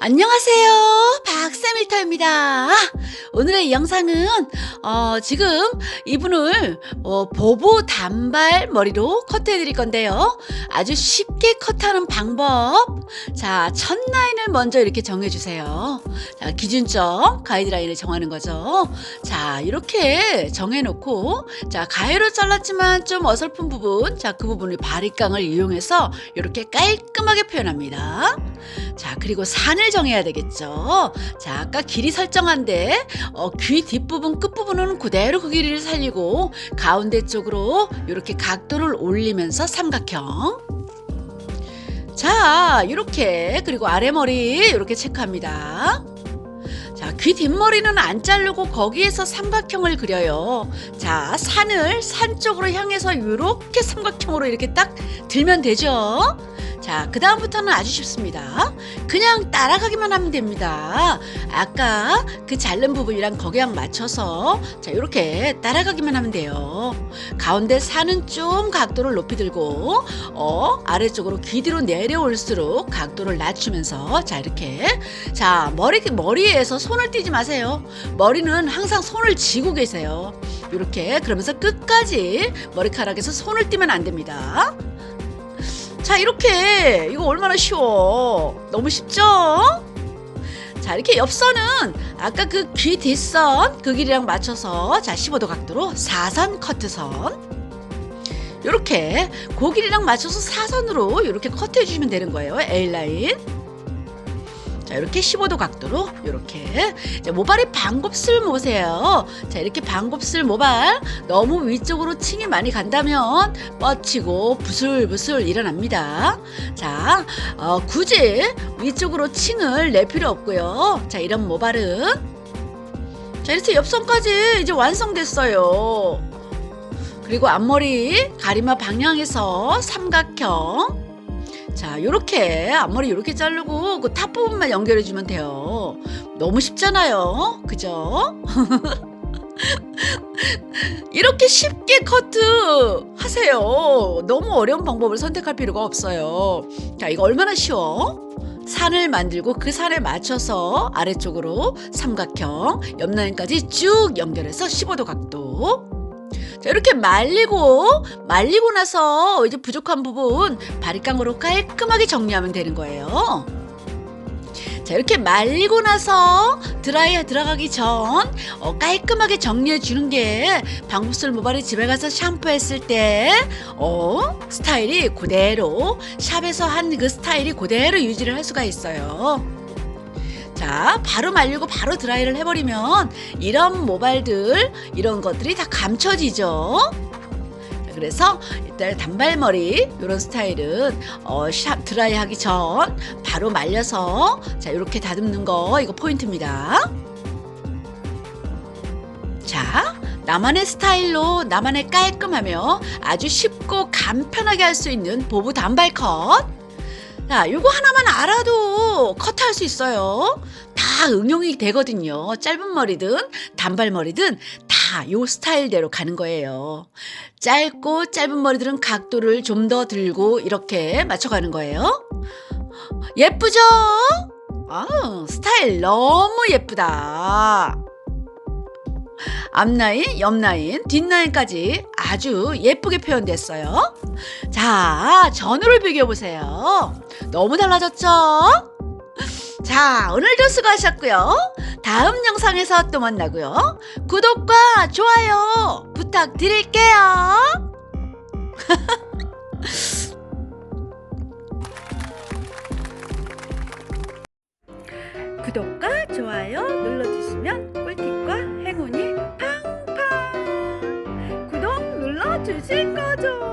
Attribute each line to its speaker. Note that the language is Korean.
Speaker 1: 안녕하세요. 박세밀터입니다. 오늘의 영상은 어, 지금 이분을 어, 보보 단발 머리로 커트해 드릴 건데요. 아주 쉽게 커트하는 방법. 자, 첫 라인을 먼저 이렇게 정해 주세요. 자, 기준점 가이드라인을 정하는 거죠. 자, 이렇게 정해 놓고 자, 가위로 잘랐지만 좀 어설픈 부분. 자, 그 부분을 바리깡을 이용해서 이렇게 깔끔하게 표현합니다. 자, 그리고 산을 정해야 되겠죠. 자, 아까 길이 설정한데 어, 귀 뒷부분 끝부분은 그대로 그 길이를 살리고 가운데 쪽으로 이렇게 각도를 올리면서 삼각형. 자, 이렇게 그리고 아래머리 이렇게 체크합니다. 자, 귀 뒷머리는 안 자르고 거기에서 삼각형을 그려요. 자, 산을 산 쪽으로 향해서 이렇게 삼각형으로 이렇게 딱 들면 되죠. 자, 그 다음부터는 아주 쉽습니다. 그냥 따라가기만 하면 됩니다. 아까 그 자른 부분이랑 거기랑 맞춰서 자, 이렇게 따라가기만 하면 돼요. 가운데 산은 좀 각도를 높이 들고 어, 아래쪽으로 귀 뒤로 내려올수록 각도를 낮추면서 자, 이렇게 자, 머리 머리에서 손을 떼지 마세요. 머리는 항상 손을 쥐고 계세요. 이렇게 그러면서 끝까지 머리카락에서 손을 떼면 안 됩니다. 자, 이렇게 이거 얼마나 쉬워. 너무 쉽죠? 자, 이렇게 옆선은 아까 그 귀 뒷선 그 길이랑 맞춰서 자, 15도 각도로 4선 커트선. 이렇게 그 길이랑 맞춰서 사선으로 이렇게 커트해 주시면 되는 거예요. A라인. 자, 이렇게 15도 각도로 이렇게 자, 모발이 방곱슬 모세요. 자, 이렇게 방곱슬 모발 너무 위쪽으로 층이 많이 간다면 뻗치고 부슬부슬 일어납니다. 자, 어, 굳이 위쪽으로 층을 낼 필요 없고요. 자, 이런 모발은 자, 이렇게 옆선까지 이제 완성됐어요. 그리고 앞머리 가리마 방향에서 삼각형 자, 요렇게 앞머리 요렇게 자르고 그 탑 부분만 연결해 주면 돼요. 너무 쉽잖아요. 그죠? 이렇게 쉽게 커트 하세요. 너무 어려운 방법을 선택할 필요가 없어요. 자, 이거 얼마나 쉬워? 산을 만들고 그 산에 맞춰서 아래쪽으로 삼각형, 옆라인까지 쭉 연결해서 15도 각도. 자, 이렇게 말리고 말리고 나서 이제 부족한 부분 바리깡으로 깔끔하게 정리하면 되는 거예요. 자, 이렇게 말리고 나서 드라이에 들어가기 전 어, 깔끔하게 정리해 주는 게 방구슬 모발이 집에 가서 샴푸했을 때 어, 스타일이 그대로 샵에서 한 그 스타일이 그대로 유지를 할 수가 있어요. 자, 바로 말리고 바로 드라이를 해버리면 이런 모발들, 이런 것들이 다 감춰지죠. 자, 그래서 일단 단발머리 이런 스타일은 어, 샵 드라이 하기 전 바로 말려서 자 이렇게 다듬는 거 이거 포인트입니다. 자 나만의 스타일로 나만의 깔끔하며 아주 쉽고 간편하게 할 수 있는 보부 단발 컷. 자, 요거 하나만 알아도 커트할 수 있어요. 다 응용이 되거든요. 짧은 머리든 단발머리든 다 요 스타일대로 가는 거예요. 짧고 짧은 머리들은 각도를 좀 더 들고 이렇게 맞춰가는 거예요. 예쁘죠? 아, 스타일 너무 예쁘다. 앞라인, 옆라인, 뒷라인까지 아주 예쁘게 표현됐어요. 자, 전후를 비교해 보세요. 너무 달라졌죠? 자, 오늘도 수고하셨고요. 다음 영상에서 또 만나고요. 구독과 좋아요 부탁드릴게요. 구독과 좋아요 눌러주시면 꿀팁과 행운이 팡팡 구독 눌러주실 거죠?